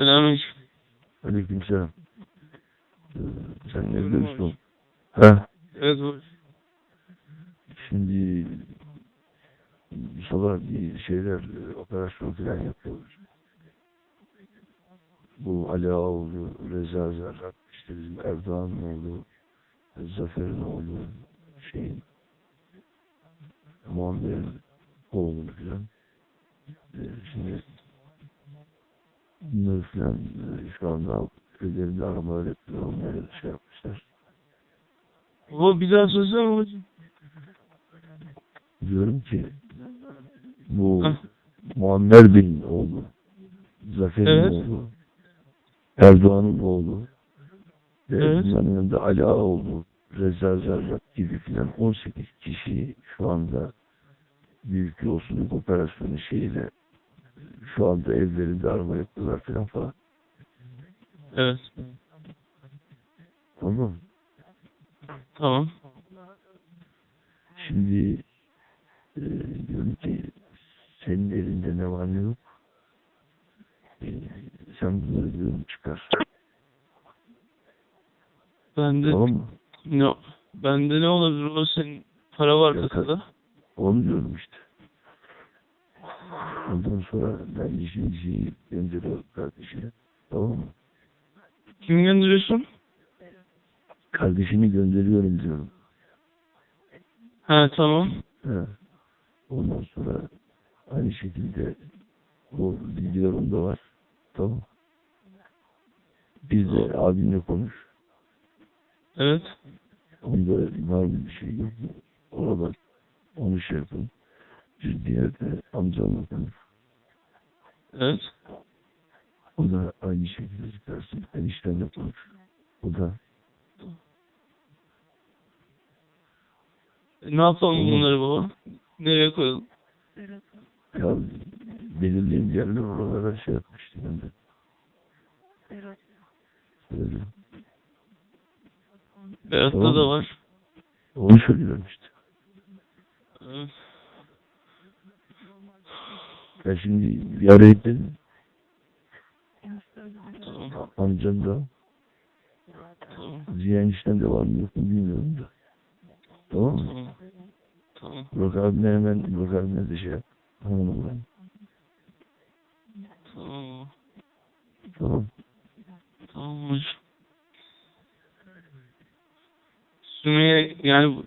Selamünaleyküm. Aleykümselam. Ee, Sen evde misin? Ha? Evet babacığım. Şimdi sabah bir şeyler operasyon falan yapıyoruz. Bu Ali Ağoğlu, Reza Zerrak, işte bizim Erdoğan'ın oğlu, Zafer'in oğlu, şeyin, Muammer'in oğlu falan. Ee, Şimdi bunları falan e, şu anda ellerinde aramalar yapıyor, onlara da şey yapmışlar. Baba bir daha söylesene babacığım. Diyorum ki bu Hah. Muammer Bey'in oğlu, Zafer'in Evet. oğlu, Erdoğan'ın oğlu, ve Evet. bunların yanında Ali Ağaoğlu, Reza Zerrak gibi filan 18 kişi şu anda büyük yolsuzluk operasyonu şeyiyle şu anda evlerinde arama yapıyorlar filan falan. Evet. Tamam? Tamam. Şimdi e, diyorum ki senin elinde ne var ne yok. E, sen bunları diyorum çıkar. Bende Tamam mı? ne bende ne olabilir o senin para var kasada. Onu diyorum işte. Ondan sonra ben işin şeyi gönderiyorum kardeşine. Tamam mı? Kim gönderiyorsun? Kardeşini gönderiyorum diyorum. Ha tamam. He. Ondan sonra aynı şekilde bu bilgilerim de var. Tamam. Bir de abinle konuş. Evet. Onda var mı bir şey yok mu? Orada onu şey yapın. Bir diğer de amcamla konuş. Evet. O da aynı şekilde çıkarsın. Eniştenle konuş. O da E, ne yapalım Tamam. bunları baba? Nereye koyalım? ya belirleyeyim yerler oralara şey yapmıştı ben de. Öyle. Tamam. da var. Onu söylüyorum işte. Evet. Ben şimdi bir araya gittim. Tamam. Amcam da, Tamam. Ziya enişten de var mı yok mu bilmiyorum da. Tamam mı? Tamam. Tamam. Burak abine hemen, Burak abine de şey yap. Hanımı ben. Tamam. Tamam. Tamam. Sümeyye yani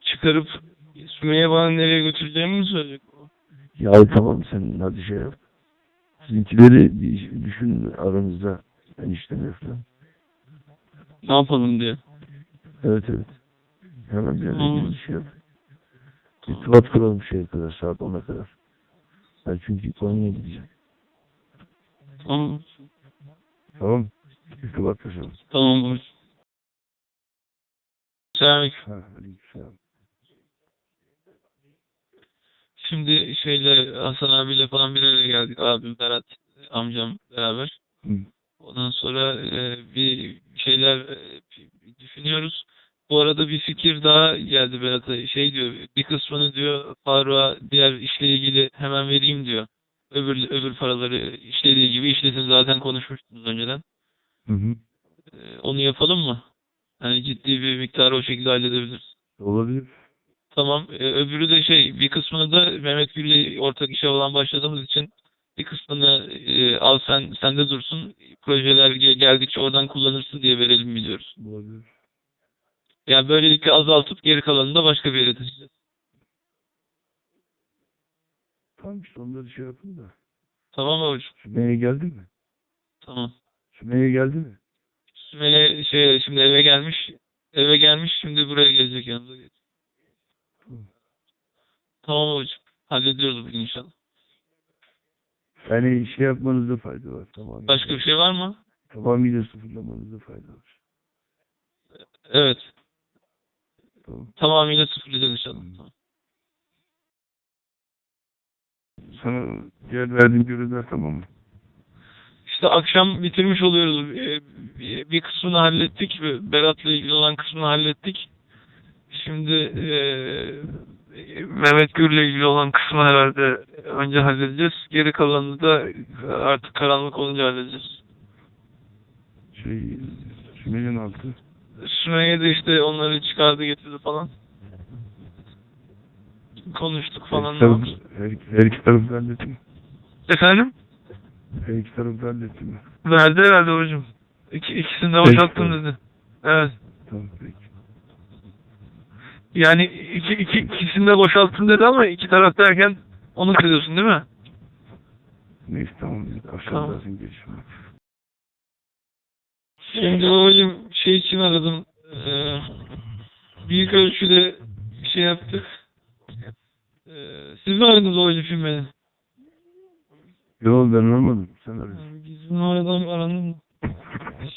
çıkarıp Sümeyye bana nereye götüreceğimi mi söyleyecek? Ya tamam sen hadi şey yap. Sizinkileri bir düşün aranızda. Enişten falan. Ne yapalım diye. Evet evet. Hemen bir bir şey yap. İrtibat kuralım şeye kadar, saat 10'a kadar. Ben çünkü Konya'ya gideceğim. Tamam. Tamam. İrtibat kuralım. Tamam hocam. Selamünaleyküm. Ha, aleykümselam. Şimdi şeyle Hasan abiyle falan bir araya geldik. Abim Berat amcam beraber. Hı. Ondan sonra e, bir şeyler e, düşünüyoruz. Bu arada bir fikir daha geldi Berat'a. Şey diyor, bir kısmını diyor Faruk'a diğer işle ilgili hemen vereyim diyor. Öbür öbür paraları işlediği gibi işlesin zaten konuşmuştunuz önceden. Hı hı. E, onu yapalım mı? Yani ciddi bir miktarı o şekilde halledebiliriz. Olabilir. Tamam. E, öbürü de şey bir kısmını da Mehmet Gül'le ortak işe olan başladığımız için bir kısmını e, al sen sende dursun. Projeler ge- geldikçe oradan kullanırsın diye verelim biliyoruz. Olabilir. Yani böylelikle azaltıp geri kalanını da başka bir yere taşıyacağız. Tamam işte onları şey yapın da. Tamam hocam? Sümeyye geldi mi? Tamam. Sümeyye geldi mi? Sümeyye şey şimdi eve gelmiş. Eve gelmiş şimdi buraya gelecek yanımıza. Tamam. Hocam. Hallediyoruz bugün inşallah. Yani şey yapmanızda fayda var. Tamam. Başka bir şey var mı? Tamamıyla sıfırlamanızda fayda var. Evet. Tamam. Tamamıyla sıfırlayacağız inşallah. Tamam. Sana diğer verdiğim görevler tamam mı? İşte akşam bitirmiş oluyoruz. Ee, Bir kısmını hallettik. Berat'la ilgili olan kısmını hallettik. Şimdi eee Mehmet Gür'le ilgili olan kısmı herhalde önce halledeceğiz. Geri kalanını da artık karanlık olunca halledeceğiz. Şey, Sümeyye'nin altı. Sümeyye de işte onları çıkardı getirdi falan. Konuştuk falan. Her, taraf, her, her iki taraf da halletti mi? Efendim? Her iki taraf da halletti mi? Verdi herhalde hocam. İki, ikisini de boşalttım dedi. Evet. Tamam peki. Yani iki, iki, ikisini de boşalttım dedi ama iki taraf derken onu kırıyorsun değil mi? Neyse tamam. Tamam. Aşağıdasın geçme. Şimdi babacığım şey için aradım. Ee, büyük ölçüde şey yaptık. Ee, siz mi aradınız babacığım şimdi beni? Yok ben olmadım. Sen. Yani Bizim aradan aranın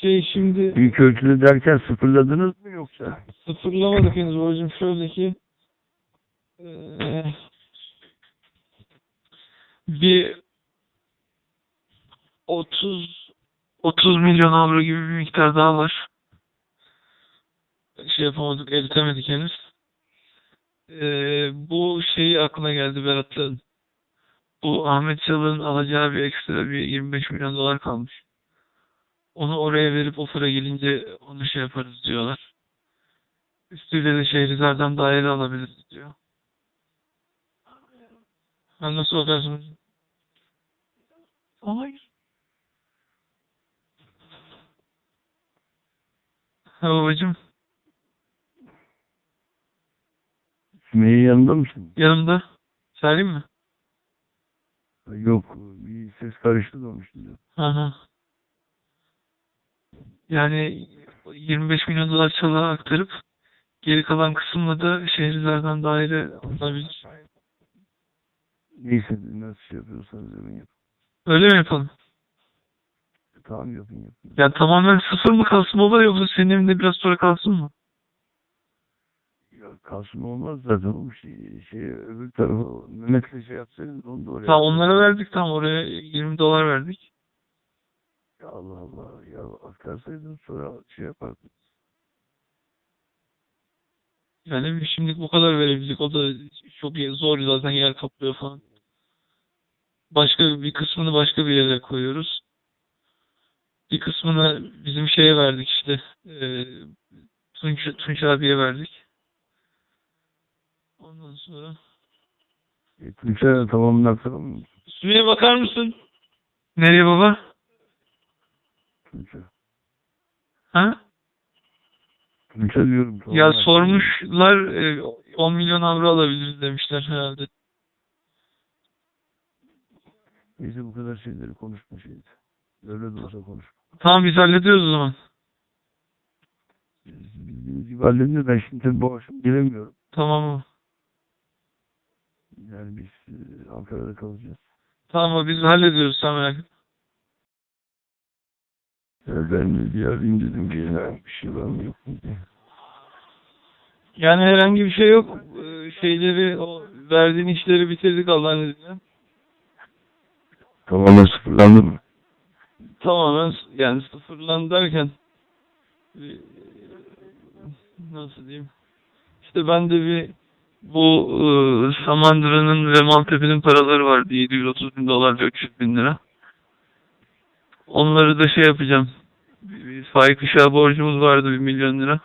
şey şimdi Büyük ölçüde derken sıfırladınız mı yoksa? sıfırlamadık henüz babacığım. Şöyle ki ee, bir 30 30 milyon avro gibi bir miktar daha var. Şey yapamadık, eritemedik henüz. Ee, bu şey aklına geldi Berat'ın. Bu Ahmet Çalık'ın alacağı bir ekstra bir 25 milyon dolar kalmış. Onu oraya verip o para gelince onu şey yaparız diyorlar. Üstüyle de Şehrizar'dan daire alabiliriz diyor. Ben nasıl bakarsınız? Hayır. Ha babacım Sümeyye yanında mısın? yanımda. Söyleyeyim mi? Yok. Bir ses karıştı da için. Hı hı. Yani 25 milyon dolar çalığa aktarıp geri kalan kısımla da Şehrizar'dan daire alınabilir. Neyse nasıl şey yapıyorsanız yapın yapın. Öyle mi yapalım? Tamam yapın yapın. Ya tamamen sıfır mı kalsın baba yoksa senin evinde biraz sonra kalsın mı? Ya kalsın olmaz zaten o şey, şey öbür tarafa Mehmet'le şey yapsaydınız onu da oraya. Tamam onlara verdik tamam oraya 20 dolar verdik. Allah Allah ya aktarsaydın sonra şey yapardın. Yani şimdilik bu kadar verebildik. O da çok zor zaten yer kaplıyor falan. Başka bir kısmını başka bir yere koyuyoruz. Bir kısmını bizim şeye verdik işte. E, Tunç, Tunç abiye verdik. Ondan sonra. E, tamamını aktaralım mı? Sümeyye bakar mısın? Nereye baba? Tuğçe. Ha? Tuğçe diyorum. tamamını Ya sormuşlar e, 10 milyon avro alabiliriz demişler herhalde. Neyse bu kadar şeyleri konuşma şeydi. Öyle de olsa konuş. Tamam biz hallediyoruz o zaman. Gibi halledince ben şimdi tabii akşam gelemiyorum. Tamam mı? Yani biz e, Ankara'da kalacağız. Tamam biz hallediyoruz sen merak etme. Ya ben bir arayayım dedim ki herhangi bir şey var mı yok mu diye. Yani herhangi bir şey yok. Ee, Şeyleri, o verdiğin işleri bitirdik Allah'ın izniyle. Tamamen sıfırlandı mı? Tamamen s- yani sıfırlandı derken e, nasıl diyeyim? İşte ben de bir bu e, Samandıra'nın ve Maltepe'nin paraları vardı. 730 bin dolar ve 300 bin lira. Onları da şey yapacağım. Bir, bir Faik Işık'a borcumuz vardı 1 milyon lira.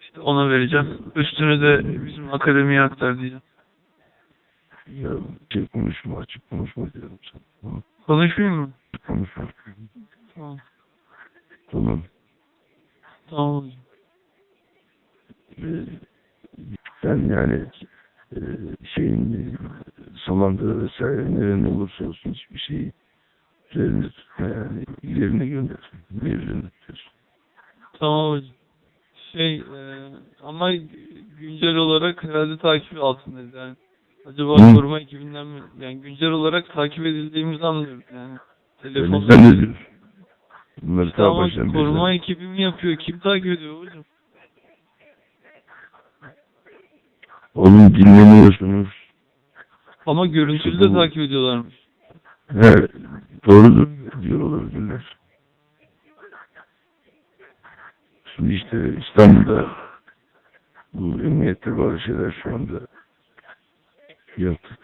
İşte ona vereceğim. Üstünü de bizim akademiye aktar diyeceğim. Ya şey konuşma açık konuşma diyorum sana. Tamam, Konuşmayayım mı? Konuşma. Tamam. Tamam. Tamam. Ee, sen yani e, şeyin e, Samandıra vesaire nerede olursa olsun hiçbir şeyi tutma yani yerine gönder. Yerine tutuyorsun. Tamam hocam. Şey e, ama güncel olarak herhalde takip altındayız yani. Acaba Hı. koruma ekibinden mi? Yani güncel olarak takip edildiğimizi anlıyoruz yani. Telefonda. Diyorsun? Bunları İşte ama koruma beri- ekibi mi yapıyor? Kim takip ediyor hocam? Oğlum dinlemiyorsunuz. Ama görüntülü de takip ediyorlarmış. He, doğrudur diyor olabilirler. Şimdi işte İstanbul'da bu emniyette bazı şeyler şu anda yaptık.